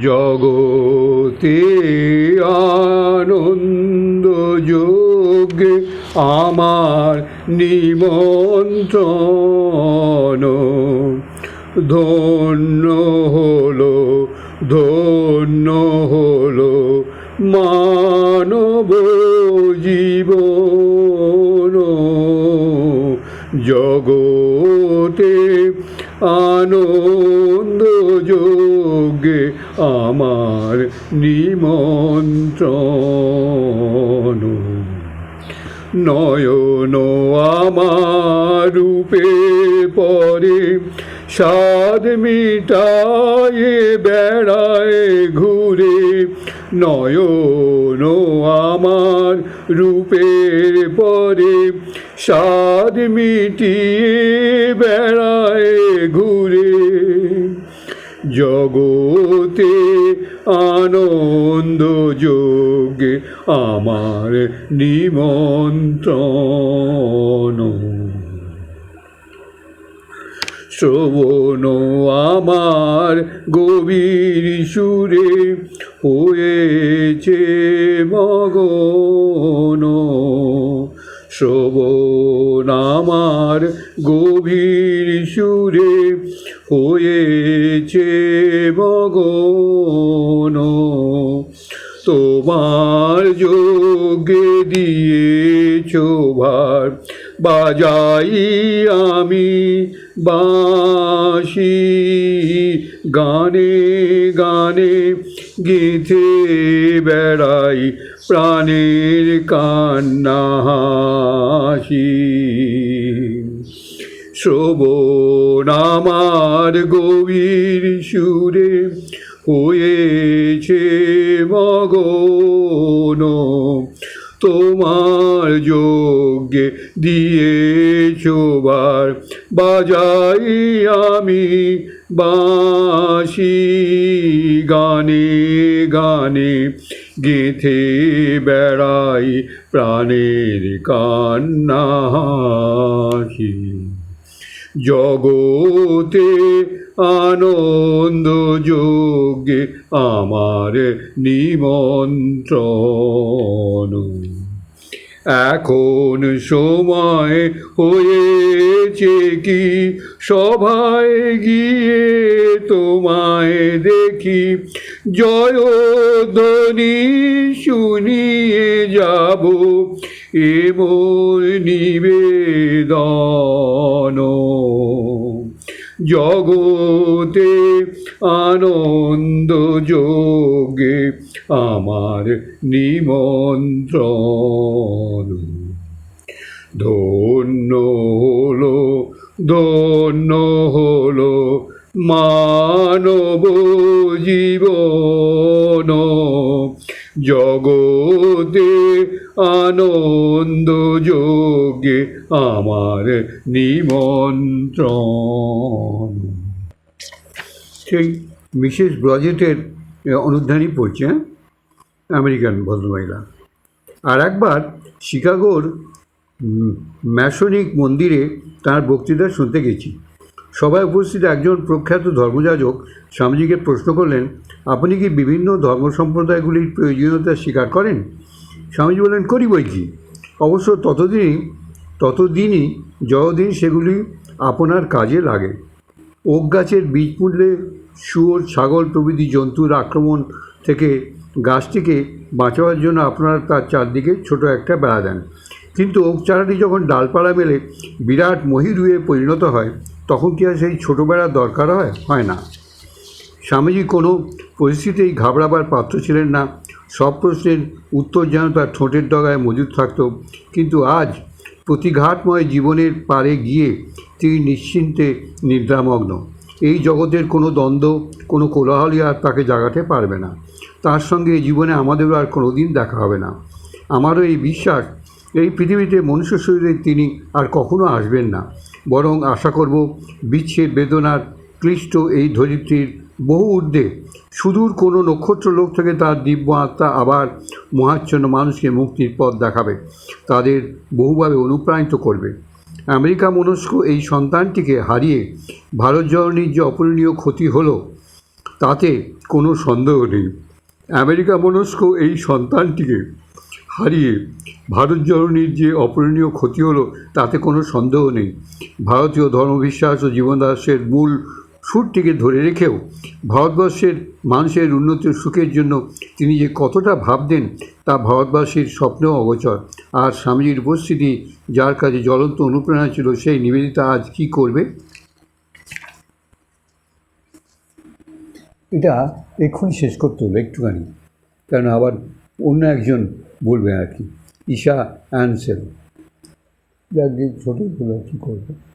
জগতে আনন্দ যোগে আমার নিমন্ত্রণ। ধন্য হলো ধন্য হলো মানব জীবন। জগতে আনন্দ আমার নিমন্ত্রণ। নয়ন আমার রূপে পরে স্বাদ মিটায়ে বেড়ায় ঘুরে। নয়ন আমার রূপের পরে স্বাদ মিটিয়ে বেড়ায় জগতে আনন্দ যোগে আমার নিমন্ত্রণ। শ্রবণ আমার গভীর সুরে হয়েছে মগন। শ্রবণ আমার গভীর সুরে হয়েছে মগন। তোমার যোগে দিয়েছ ভার, বাজাই আমি বাঁশি। গানে গানে গেঁথে বেড়াই প্রাণের কান্না হাসি। শ্রবণ আমার গভীর সুরে হয়েছে মগন। তোমার যোগ্যে দিয়েছোবার বাজাই আমি বাঁশি গানে গানে গেঁথে বেড়াই প্রাণের কান্না জগতে আনন্দ যোগে আমার নিমন্ত্রণ। এখন সময় হয়েছে কি? সভায় গিয়ে তোমায় দেখি। জয় জয়ধ্বনি শুনিয়ে যাব এমন নিবেদন। জগতে আনন্দ যোগে আমার নিমন্ত্রণ। ধন্য হলো ধন্য হলো মানব জীবন। জগতে আনন্দ যোগে আমার নিমন্ত্রণ। সেই মিসেস ব্রজেটের অনুধ্যানই পড়ছে হ্যাঁ? আমেরিকান ভদ্রমহিলা। আর একবার শিকাগোর ম্যাসনিক মন্দিরে তার বক্তৃতা শুনতে গেছি। সবাই উপস্থিত একজন প্রখ্যাত ধর্মযাজক স্বামীজিকে প্রশ্ন করলেন, আপনি কি বিভিন্ন ধর্ম সম্প্রদায়গুলির প্রয়োজনীয়তা স্বীকার করেন? স্বামীজি বললেন, করি বই কি? অবশ্য ততদিনই ততদিনই যতদিন সেগুলি আপনার কাজে লাগে। ওক গাছের বীজ পুড়লে শুয়োর, ছাগল প্রভৃতি জন্তুর আক্রমণ থেকে গাছটিকে বাঁচাবার জন্য আপনারা তার চারদিকে ছোট একটা বেড়া দেন। কিন্তু ওক চারাটি যখন ডালপালা মেলে বিরাট মহিরুয়ে পরিণত হয়, তখন কি আর সেই ছোটো বেড়ার দরকার হয়? হয় না। স্বামীজি কোনো পরিস্থিতিতেই ঘাবড়াবার পাত্র ছিলেন না। সব প্রশ্নের উত্তর যেন তার ঠোঁটের ডগায় মজুদ থাকত। কিন্তু আজ প্রতিঘাতময় জীবনের পারে গিয়ে তিনি নিশ্চিন্তে নিদ্রামগ্ন। এই জগতের কোনো দ্বন্দ্ব, কোনো কোলাহলই আর তাকে জাগাতে পারবে না। তার সঙ্গে এই জীবনে আমাদেরও আর কোনো দিন দেখা হবে না। আমারও এই বিশ্বাস, এই পৃথিবীতে মনুষ্য শরীরে তিনি আর কখনো আসবেন না। বরং আশা করব, বিচ্ছেদ, বেদনার ক্লিষ্ট এই ধরিত্রীর বহু ঊর্ধ্বে। সুদূর কোনো নক্ষত্র লোক থেকে তার দিব্য আত্মা আবার মহাচ্ছন্ন মানুষকে মুক্তির পথ দেখাবে। তাদের বহুভাবে অনুপ্রাণিত করবে। আমেরিকা মনস্ক এই সন্তানটিকে হারিয়ে ভারত জননীর যে অপূরণীয় ক্ষতি হলো, তাতে কোনো সন্দেহ নেই। আমেরিকা মনস্ক এই সন্তানটিকে হারিয়ে ভারত জননীর যে অপূরণীয় ক্ষতি হলো, তাতে কোনো সন্দেহ নেই। ভারতীয় ধর্মবিশ্বাস ও জীবনাদর্শের মূল সুরটিকে ধরে রেখেও ভারতবর্ষের মানুষের উন্নতি সুখের জন্য তিনি যে কতটা ভাবতেন তা ভারতবাসীর স্বপ্নেও অগোচর। আর স্বামীজির উপস্থিতি, যার কাছে জ্বলন্ত অনুপ্রেরণা ছিল, সেই নিবেদিতা আজ কি করবে? এটা এক্ষুনি শেষ করতে হলো একটুখানি। কারণ আবার অন্য একজন বলবে আর কি, ঈশা অ্যানসেল যাক ছোটো হলো কী করবে?